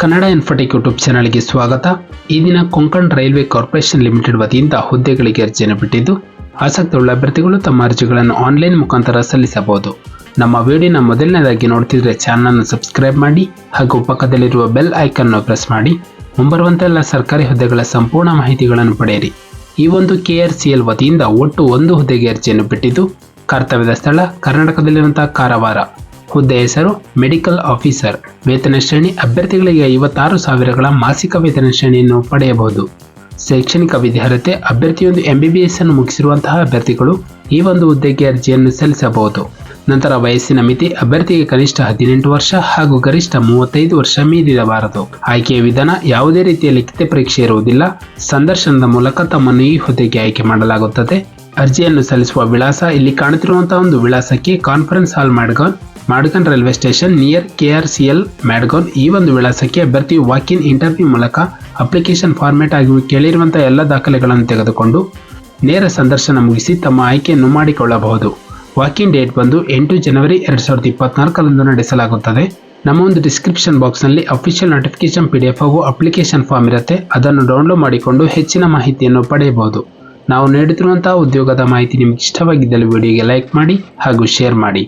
Kannada Infotech YouTube ಚಾನಲ್ಗೆ ಸ್ವಾಗತ. ಈ ದಿನ ಕೊಂಕಣ್ ರೈಲ್ವೆ ಕಾರ್ಪೊರೇಷನ್ ಲಿಮಿಟೆಡ್ ವತಿಯಿಂದ ಹುದ್ದೆಗಳಿಗೆ ಅರ್ಜಿಯನ್ನು ಬಿಟ್ಟಿದ್ದು ಆಸಕ್ತಿಯುಳ್ಳ ಅಭ್ಯರ್ಥಿಗಳು ತಮ್ಮ ಅರ್ಜಿಗಳನ್ನು ಆನ್ಲೈನ್ ಮುಖಾಂತರ ಸಲ್ಲಿಸಬಹುದು. ನಮ್ಮ ವಿಡಿಯೋನ ಮೊದಲನೇದಾಗಿ ನೋಡ್ತಿದ್ರೆ ಚಾನಲ್ನ ಸಬ್ಸ್ಕ್ರೈಬ್ ಮಾಡಿ ಹಾಗೂ ಪಕ್ಕದಲ್ಲಿರುವ ಬೆಲ್ ಐಕನ್ನು ಪ್ರೆಸ್ ಮಾಡಿ. ಮುಂಬರುವಂತೆಲ್ಲ ಸರ್ಕಾರಿ ಹುದ್ದೆಗಳ ಸಂಪೂರ್ಣ ಮಾಹಿತಿಗಳನ್ನು ಪಡೆಯಿರಿ. ಈ ಒಂದು ಕೆ ಆರ್ ಸಿ ಎಲ್ ವತಿಯಿಂದ ಒಟ್ಟು ಒಂದು ಹುದ್ದೆಗೆ ಅರ್ಜಿಯನ್ನು ಬಿಟ್ಟಿದ್ದು, ಕರ್ತವ್ಯದ ಸ್ಥಳ ಕರ್ನಾಟಕದಲ್ಲಿರುವಂತಹ ಕಾರವಾರ. ಹುದ್ದೆ ಹೆಸರು ಮೆಡಿಕಲ್ ಆಫೀಸರ್. ವೇತನ ಶ್ರೇಣಿ ಅಭ್ಯರ್ಥಿಗಳಿಗೆ ಐವತ್ತಾರು ಸಾವಿರಗಳ ಮಾಸಿಕ ವೇತನ ಶ್ರೇಣಿಯನ್ನು ಪಡೆಯಬಹುದು. ಶೈಕ್ಷಣಿಕ ವಿದ್ಯಾರ್ಹತೆ ಅಭ್ಯರ್ಥಿಯೊಂದು ಎಂಬಿಬಿಎಸ್ ಅನ್ನು ಮುಗಿಸಿರುವಂತಹ ಅಭ್ಯರ್ಥಿಗಳು ಈ ಒಂದು ಹುದ್ದೆಗೆ ಅರ್ಜಿಯನ್ನು ಸಲ್ಲಿಸಬಹುದು. ನಂತರ ವಯಸ್ಸಿನ ಮಿತಿ ಅಭ್ಯರ್ಥಿಗೆ ಕನಿಷ್ಠ ಹದಿನೆಂಟು ವರ್ಷ ಹಾಗೂ ಗರಿಷ್ಠ ಮೂವತ್ತೈದು ವರ್ಷ ಮೀರಿರಬಾರದು. ಆಯ್ಕೆಯ ವಿಧಾನ ಯಾವುದೇ ರೀತಿಯ ಲಿಖಿತ ಪರೀಕ್ಷೆ ಇರುವುದಿಲ್ಲ. ಸಂದರ್ಶನದ ಮೂಲಕ ತಮ್ಮನ್ನು ಈ ಹುದ್ದೆಗೆ ಆಯ್ಕೆ ಮಾಡಲಾಗುತ್ತದೆ. ಅರ್ಜಿಯನ್ನು ಸಲ್ಲಿಸುವ ವಿಳಾಸ ಇಲ್ಲಿ ಕಾಣುತ್ತಿರುವಂತಹ ಒಂದು ವಿಳಾಸಕ್ಕೆ conference hall Madgaon Madgaon railway station near KRCL Madgaon ಈ ಒಂದು ವಿಳಾಸಕ್ಕೆ ಅಭ್ಯರ್ಥಿಯು ವಾಕ್ ಇನ್ ಇಂಟರ್ವ್ಯೂ ಮೂಲಕ ಅಪ್ಲಿಕೇಶನ್ ಫಾರ್ಮೆಟ್ ಆಗಿ ಕೇಳಿರುವಂತಹ ಎಲ್ಲ ದಾಖಲೆಗಳನ್ನು ತೆಗೆದುಕೊಂಡು ನೇರ ಸಂದರ್ಶನ ಮುಗಿಸಿ ತಮ್ಮ ಆಯ್ಕೆಯನ್ನು ಮಾಡಿಕೊಳ್ಳಬಹುದು. ವಾಕ್ ಇನ್ ಡೇಟ್ ಬಂದು ಎಂಟು ಜನವರಿ ಎರಡು ಸಾವಿರದ ಇಪ್ಪತ್ನಾಲ್ಕರಂದು ನಡೆಸಲಾಗುತ್ತದೆ. ನಮ್ಮ ಒಂದು ಡಿಸ್ಕ್ರಿಪ್ಷನ್ ಬಾಕ್ಸ್ನಲ್ಲಿ official notification P D F ಹಾಗೂ ಅಪ್ಲಿಕೇಶನ್ ಫಾರ್ಮ್ ಇರುತ್ತೆ. ಅದನ್ನು ಡೌನ್ಲೋಡ್ ಮಾಡಿಕೊಂಡು ಹೆಚ್ಚಿನ ಮಾಹಿತಿಯನ್ನು ಪಡೆಯಬಹುದು. ನಾವು ನೀಡುತ್ತಿರುವಂತಹ ಉದ್ಯೋಗದ ಮಾಹಿತಿ ನಿಮಗೆ ಇಷ್ಟವಾಗಿದ್ದಲ್ಲಿ ವಿಡಿಯೋಗೆ ಲೈಕ್ ಮಾಡಿ ಹಾಗೂ ಶೇರ್ ಮಾಡಿ.